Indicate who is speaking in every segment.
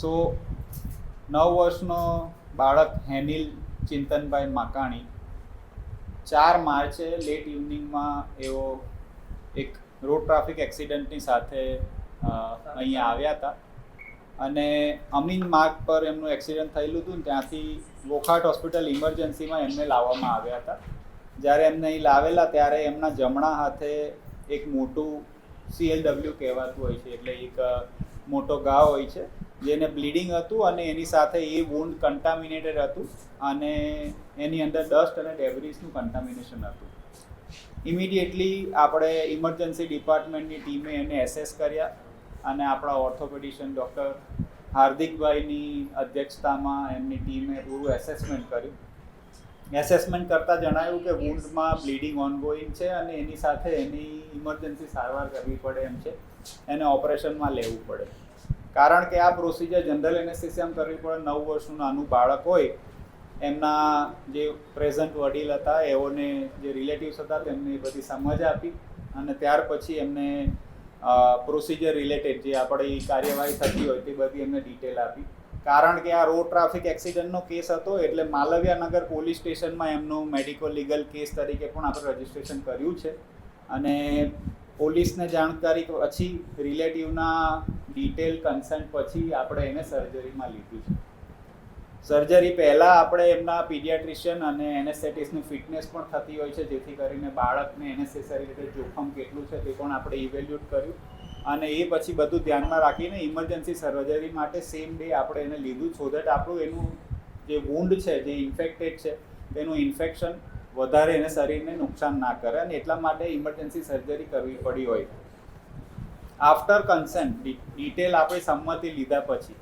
Speaker 1: સો નવ વર્ષનો બાળક હેનિલ ચિંતનભાઈ માકાણી. ચાર માર્ચે લેટ ઇવનિંગમાં એઓ એક રોડ ટ્રાફિક એક્સિડન્ટની સાથે અહીંયા આવ્યા હતા. અને અમીન માર્ગ પર એમનું એક્સિડન્ટ થયેલું હતું ત્યાંથી વોખાટ હોસ્પિટલ ઇમરજન્સીમાં એમને લાવવામાં આવ્યા હતા. જ્યારે એમને અહીં લાવેલા ત્યારે એમના જમણા હાથે એક મોટું સીએલડબલ્યુ કહેવાતું હોય છે, એટલે એક મોટો ઘા હોય છે. જેને બ્લીડિંગ હતું અને એની સાથે એ વુન્ડ કન્ટામિનેટેડ હતું અને એની અંદર ડસ્ટ અને ડેબ્રિસનું કન્ટામિનેશન હતું. ઇમિડિયેટલી આપણે ઇમરજન્સી ડિપાર્ટમેન્ટની ટીમે એને એસેસ કર્યા અને આપણા ઓર્થોપેડિશિયન ડૉક્ટર હાર્દિકભાઈની અધ્યક્ષતામાં એમની ટીમે પૂરું એસેસમેન્ટ કર્યું. એસેસમેન્ટ કરતાં જણાવ્યું કે વુન્ડમાં બ્લીડિંગ ઓનગોઈંગ છે અને એની સાથે એની ઇમરજન્સી સારવાર કરવી પડે એમ છે. એને ઓપરેશનમાં લેવું પડે. કારણ કે આ પ્રોસિજર જનરલ એનેસ્થેસિયામાં કરવી પડે. નવ વર્ષનું નાનું બાળક હોય, એમના જે પ્રેઝન્ટ વડીલ હતા, એઓને જે રિલેટિવ્સ હતા, તેમને એ બધી સમજ આપી અને ત્યાર પછી એમને પ્રોસિજર રિલેટેડ જે આપણી કાર્યવાહી થતી હોય તે બધી એમને ડિટેલ આપી. કારણ કે આ રોડ ટ્રાફિક એક્સિડન્ટનો કેસ હતો, એટલે માલવ્યાનગર પોલીસ સ્ટેશનમાં એમનું મેડિકો લીગલ કેસ તરીકે પણ આપણે રજીસ્ટ્રેશન કર્યું છે. અને પોલીસને જાણકારી પછી રિલેટિવના ડિટેલ કન્સન્ટ પછી આપણે એને સર્જરીમાં લીધું છે. સર્જરી પહેલાં આપણે એમના પીડિયાટ્રિશિયન અને એનેસ્થેટિસની ફિટનેસ પણ થતી હોય છે, જેથી કરીને બાળકને એનેસેસરી રીતે જોખમ કેટલું છે તે પણ આપણે ઇવેલ્યુટ કર્યું. અને એ પછી બધું ધ્યાનમાં રાખીને ઇમરજન્સી સર્જરી માટે સેમ ડે આપણે એને લીધું સો દેટ આપણું એનું જે વુન્ડ છે, જે ઇન્ફેક્ટેડ છે, તેનું ઇન્ફેક્શન વધારે એને શરીરને નુકસાન ના કરે અને એટલા માટે ઇમરજન્સી સર્જરી કરવી પડી હોય. આફ્ટર કન્સેન્ટ ડિટેલ આપણે સંમતિ લીધા પછી.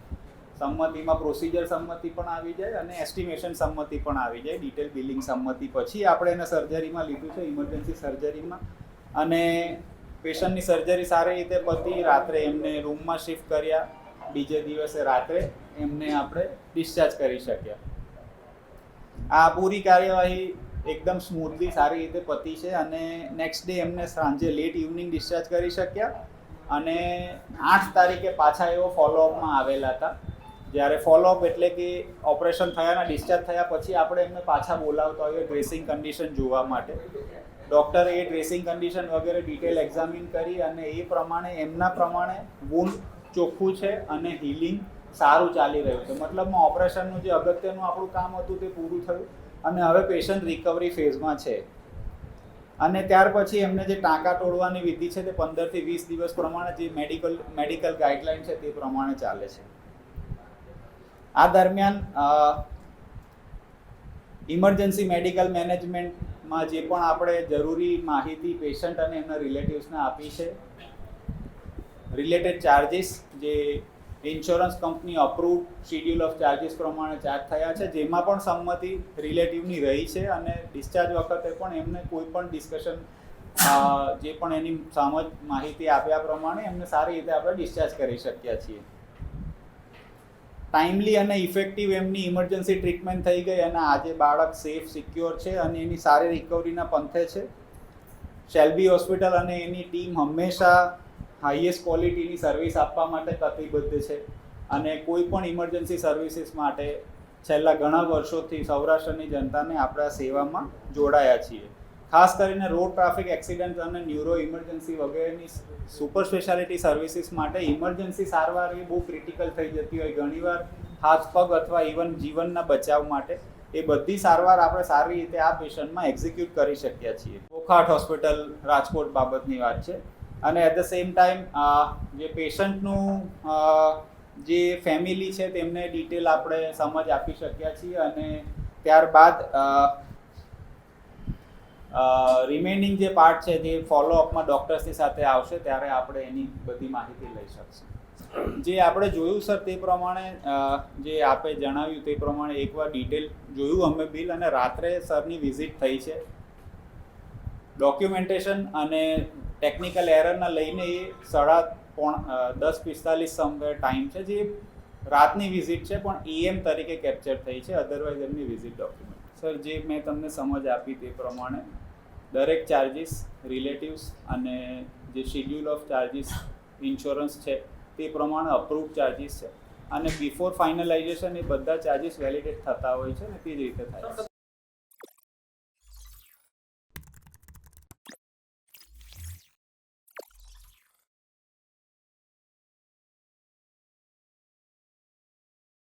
Speaker 1: સંમતિમાં પ્રોસિજર સંમતિ પણ આવી જાય અને એસ્ટિમેશન સંમતિ પણ આવી જાય. ડિટેલ બિલિંગ સંમતિ પછી આપણે એને સર્જરીમાં લીધું છે ઇમરજન્સી સર્જરીમાં અને પેશન્ટની સર્જરી સારી રીતે પતી, રાત્રે એમને રૂમમાં શિફ્ટ કર્યા. બીજે દિવસે રાત્રે એમને આપણે ડિસ્ચાર્જ કરી શક્યા. આ પૂરી કાર્યવાહી એકદમ સ્મૂથલી સારી રીતે પતી છે અને નેક્સ્ટ ડે એમને સાંજે લેટ ઇવનિંગ ડિસ્ચાર્જ કરી શક્યા અને આઠ તારીખે પાછા એવો ફોલોઅપમાં આવેલા હતા. જ્યારે ફોલોઅપ એટલે કે ઓપરેશન થયાના ડિસ્ચાર્જ થયા પછી આપણે એમને પાછા બોલાવતા હોઈએ ડ્રેસિંગ કન્ડિશન જોવા માટે. ડૉક્ટરે એ ડ્રેસિંગ કન્ડિશન વગેરે ડિટેલ એક્ઝામિન કરી અને એ પ્રમાણે, એમના પ્રમાણે વુન્ડ ચોખ્ખું છે અને હિલિંગ સારું ચાલી રહ્યું છે. મતલબમાં ઓપરેશનનું જે અગત્યનું આપણું કામ હતું તે પૂરું થયું. અને હવે પેશન્ટ રિકવરી ફેઝમાં છે. અને ત્યાર પછી એમને જે ટાંકા તોડવાની વિધિ છે તે પંદરથી વીસ દિવસ પ્રમાણે જે મેડિકલ મેડિકલ ગાઈડલાઇન છે તે પ્રમાણે ચાલે છે. આ દરમિયાન ઇમરજન્સી મેડિકલ મેનેજમેન્ટમાં જે પણ આપણે જરૂરી માહિતી પેશન્ટ અને એમના રિલેટિવ્સને આપી છે રિલેટેડ ચાર્જિસ જે insurance company approve schedule of charges પ્રમાણે ચાર્જ થયા છે, જેમાં પણ સંમતિ રિલેટિવની રહી છે અને ડિસ્ચાર્જ વખતે પણ એમને કોઈ પણ ડિસ્કશન જે પણ એની સમજ, માહિતી આપ્યા પ્રમાણે એમને સારી રીતે આપણે ડિસ્ચાર્જ કરી શક્યા છીએ. ટાઈમલી અને ઇફેક્ટિવ એમની ઇમરજન્સી ટ્રીટમેન્ટ થઈ ગઈ અને આજે બાળક સેફ સિક્યોર છે અને એની સારી રિકવરીના પંથે છે. શેલ્બી હોસ્પિટલ અને એની ટીમ હંમેશા હાઈએસ્ટ ક્વોલિટીની સર્વિસ આપવા માટે કટિબદ્ધ છે. અને કોઈ પણ ઇમરજન્સી સર્વિસીસ માટે છેલ્લા ઘણા વર્ષોથી સૌરાષ્ટ્રની જનતાને આપણા સેવામાં જોડાયા છીએ. ખાસ કરીને રોડ ટ્રાફિક એક્સિડન્ટ અને ન્યુરો ઇમરજન્સી વગેરેની સુપર સ્પેશિયાલિટી સર્વિસીસ માટે ઇમરજન્સી સારવાર એ બહુ ક્રિટિકલ થઈ જતી હોય. ઘણીવાર હાથ, પગ અથવા ઇવન જીવનના બચાવ માટે એ બધી સારવાર આપણે સારી રીતે આ પેશન્ટમાં એક્ઝિક્યુટ કરી શક્યા છીએ. વોખાટ હોસ્પિટલ રાજકોટ બાબતની વાત છે. અને એટ ધ સેમ ટાઈમ જે પેશન્ટનું જે ફેમિલી છે તેમને ડિટેલ આપણે સમજ આપી શક્યા છીએ અને ત્યારબાદ રિમેનિંગ જે પાર્ટ છે તે ફોલોઅપમાં ડૉક્ટર્સની સાથે આવશે, ત્યારે આપણે એની બધી માહિતી લઈ શકશું. જે આપણે જોયું સર તે પ્રમાણે જે આપે જણાવ્યું તે પ્રમાણે એકવાર ડિટેલ જોયું અમે બિલ અને રાત્રે સરની વિઝિટ થઈ છે. ડોક્યુમેન્ટેશન અને ટેકનિકલ એરરના લઈને એ સાડા પોણ દસ પિસ્તાલીસ સમવેર ટાઈમ છે, જે રાતની વિઝિટ છે, પણ ઈએમ તરીકે કેપ્ચર થઈ છે અધરવાઇઝ એમની વિઝિટ ડોક્યુમેન્ટ સર જે મેં તમને સમજ આપી તે પ્રમાણે દરેક ચાર્જિસ રિલેટિવ્સ અને જે શિડ્યુલ ઓફ ચાર્જિસ ઇન્સ્યોરન્સ છે, તે પ્રમાણે અપ્રૂવ ચાર્જિસ છે. અને બિફોર ફાઇનલાઇઝેશન એ બધા ચાર્જિસ વેલિડેટ થતા હોય છે ને, તે જ રીતે થાય છે.